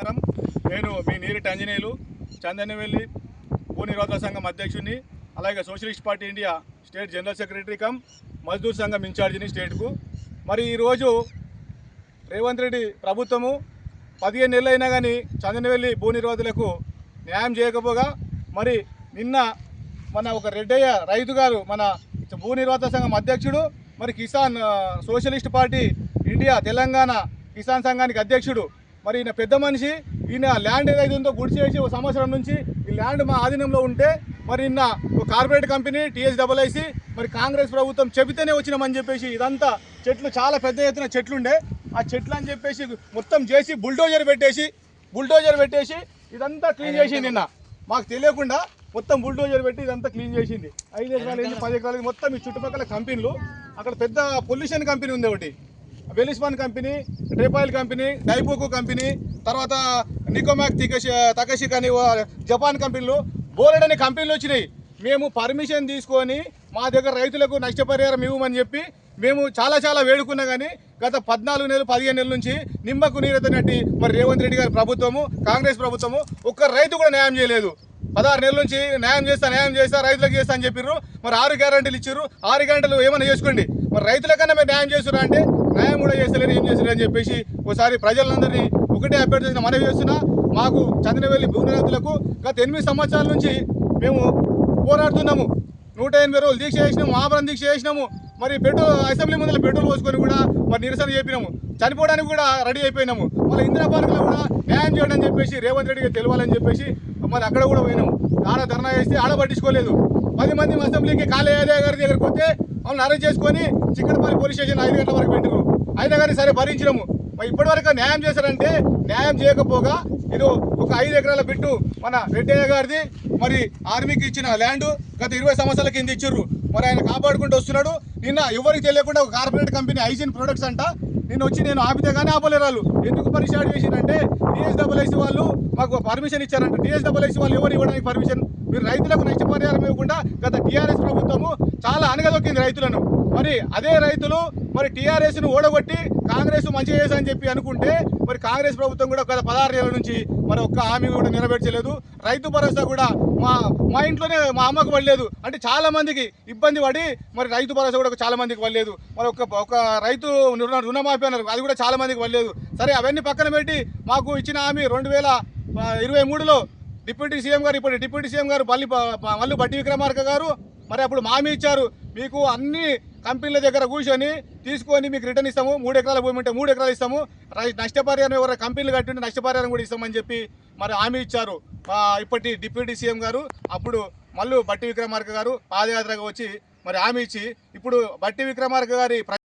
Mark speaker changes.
Speaker 1: నమస్కారం. నేను మీ నీరిటి టంజనేయులు చందనవెల్లి భూని నిరోధక సంఘం అధ్యక్షుడిని అలాగే socialist party India state general secretary cum Mazdoor సంఘం ఇన్ఛార్జిని స్టేట్కు. మరి ఈరోజు రేవంత్ రెడ్డి ప్రభుత్వము పదిహేను నెలలు అయినా కానీ చందనవెల్లి భూ నిరోధులకు న్యాయం చేయకపోగా మరి నిన్న మన ఒక రెడ్డయ్య రైతు గారు మన భూ నిర్వాహక సంఘం అధ్యక్షుడు మరి Kisan socialist party India Telangana Kisan సంఘానికి అధ్యక్షుడు మరి ఈయన పెద్ద మనిషి ఈయన ల్యాండ్ ఏదైతే ఉందో గుడి చేసి ఒక సంవత్సరం నుంచి ఈ ల్యాండ్ మా ఆధీనంలో ఉంటే మరి నిన్న ఒక corporate company TS double IC మరి కాంగ్రెస్ ప్రభుత్వం చెబితేనే వచ్చినామని చెప్పేసి ఇదంతా చెట్లు చాలా పెద్ద ఎత్తున చెట్లుండే. ఆ చెట్లు అని చెప్పేసి మొత్తం చేసి బుల్డోజర్ పెట్టేసి బుల్డోజర్ పెట్టేసి ఇదంతా క్లీన్ చేసింది నిన్న. మాకు తెలియకుండా మొత్తం బుల్డోజర్ పెట్టి ఇదంతా క్లీన్ చేసింది ఐదు ఎకరాలు పది ఎకరాలు మొత్తం ఈ చుట్టుపక్కల కంపెనీలు అక్కడ పెద్ద పొల్యూషన్ కంపెనీ ఉంది ఒకటి. వెలిస్మాన్ కంపెనీ ట్రిపాయిల్ కంపెనీ డైపోకు కంపెనీ తర్వాత నికోమాక్ తికషి తకషిక్ అని జపాన్ కంపెనీలు బోలెడ్ అనే కంపెనీలు వచ్చినాయి. మేము పర్మిషన్ తీసుకొని మా దగ్గర రైతులకు నష్టపరిహారం ఇవ్వమని చెప్పి మేము చాలా చాలా వేడుకున్నా కానీ గత పద్నాలుగు నెలలు పదిహేను నెలల నుంచి నిమ్మకు నీరెత్తనట్టి మరి రేవంత్ రెడ్డి గారి ప్రభుత్వము కాంగ్రెస్ ప్రభుత్వము ఒక్క రైతు కూడా న్యాయం చేయలేదు. పదహారు నెలల నుంచి న్యాయం చేస్తా న్యాయం చేస్తా రైతులకు చేస్తా అని చెప్పిర్రు. మరి ఆరు గ్యారంటీలు ఇచ్చారు ఆరు గంటలు ఏమైనా చేసుకోండి. మరి రైతులకన్నా మీరు న్యాయం చేస్తున్నా అంటే న్యాయం కూడా చేస్తలేరు ఏం చేస్తారు అని చెప్పేసి ఒకసారి ప్రజలందరినీ ఒకటే అభ్యర్థి మనవి చేస్తున్నా. మాకు చందనవెల్లి భూమి రైతులకు గత ఎనిమిది సంవత్సరాల నుంచి మేము పోరాడుతున్నాము. నూట ఎనభై రోజులు దీక్ష చేసినాము ఆభరణ దీక్ష చేసినాము. మరి పెట్రోల్ అసెంబ్లీ ముందర పెట్రోల్ పోసుకొని కూడా మరి నిరసన చేపినాము చనిపోవడానికి కూడా రెడీ అయిపోయినాము. మళ్ళీ ఇందిరా పార్కులో కూడా న్యాయం చేయడం అని చెప్పేసి రేవంత్ రెడ్డికి తెలియాలని చెప్పేసి మరి అక్కడ కూడా పోయినాము. ఆడ ధర్నా చేస్తే ఆడ పట్టించుకోలేదు. పది మంది అసెంబ్లీకి కాళీ గారి దగ్గరికి పోతే వాళ్ళని అరెస్ట్ చేసుకొని చిక్కడపల్లి పోలీస్ స్టేషన్ ఐదు గంటల వరకు పెట్టారు అయినా కానీ సరే భరించినాము. మరి ఇప్పటివరకు న్యాయం చేశారంటే న్యాయం చేయకపోగా ఇది ఒక ఐదు ఎకరాల బిట్టు మన రెడ్డయ్య గారిది మరి ఆర్మీకి ఇచ్చిన ల్యాండ్ గత ఇరవై సంవత్సరాల కింద ఇచ్చారు. మరి ఆయన కాపాడుకుంటూ వస్తున్నాడు. నిన్న ఎవరికి తెలియకుండా ఒక కార్పొరేట్ కంపెనీ హైజీన్ ప్రొడక్ట్స్ అంట. నిన్న వచ్చి నేను ఆపితే కానీ ఆపలేరు వాళ్ళు ఎందుకు పని చేసిందంటే టీఎస్డబ్ల్యూఐసి వాళ్ళు మాకు పర్మిషన్ ఇచ్చారంట. టీఎస్డబ్ల్యూఐసి వాళ్ళు ఎవరు ఇవ్వడానికి పర్మిషన్? మీరు రైతులకు నష్టపరిహారం ఇవ్వకుండా గత టీఆర్ఎస్ ప్రభుత్వము చాలా అనగదొక్కింది రైతులను. మరి అదే రైతులు మరి టీఆర్ఎస్ను ఓడగొట్టి కాంగ్రెస్ మంచి చేశారని చెప్పి అనుకుంటే మరి కాంగ్రెస్ ప్రభుత్వం కూడా గత పదహారు నెలల నుంచి మరి ఒక్క హామీ కూడా నెరవేర్చలేదు రైతు భరోసా కూడా మా మా ఇంట్లోనే మా అమ్మకు పడలేదు. అంటే చాలా మందికి ఇబ్బంది పడి మరి రైతు భరోసా కూడా చాలా మందికి పడలేదు. మరి ఒక ఒక రైతు రుణమాఫీ అన్నారు. అది కూడా చాలా మందికి పడలేదు. సరే అవన్నీ పక్కన పెట్టి మాకు ఇచ్చిన హామీ రెండు వేల ఇరవై మూడులో డిప్యూటీ సీఎం గారు ఇప్పుడు డిప్యూటీ సీఎం గారు మళ్ళీ మళ్ళీ బట్టి విక్రమార్క గారు మరి అప్పుడు మామీ ఇచ్చారు మీకు అన్ని కంపెనీల దగ్గర కూర్చొని తీసుకొని మీకు రిటర్న్ ఇస్తాము మూడు ఎకరాల భూమి ఉంటే మూడు ఎకరాలు ఇస్తాము. నష్టపరిహారం ఎవరైనా కంపెనీలు కట్టుంటే నష్టపరిహారం కూడా ఇస్తామని చెప్పి మరి హామీ ఇచ్చారు. ఇప్పటి డిప్యూటీ సీఎం గారు అప్పుడు మళ్ళీ బట్టి విక్రమార్క గారు పాదయాత్రగా వచ్చి మరి హామీ ఇచ్చి ఇప్పుడు బట్టి విక్రమార్క గారి ప్ర-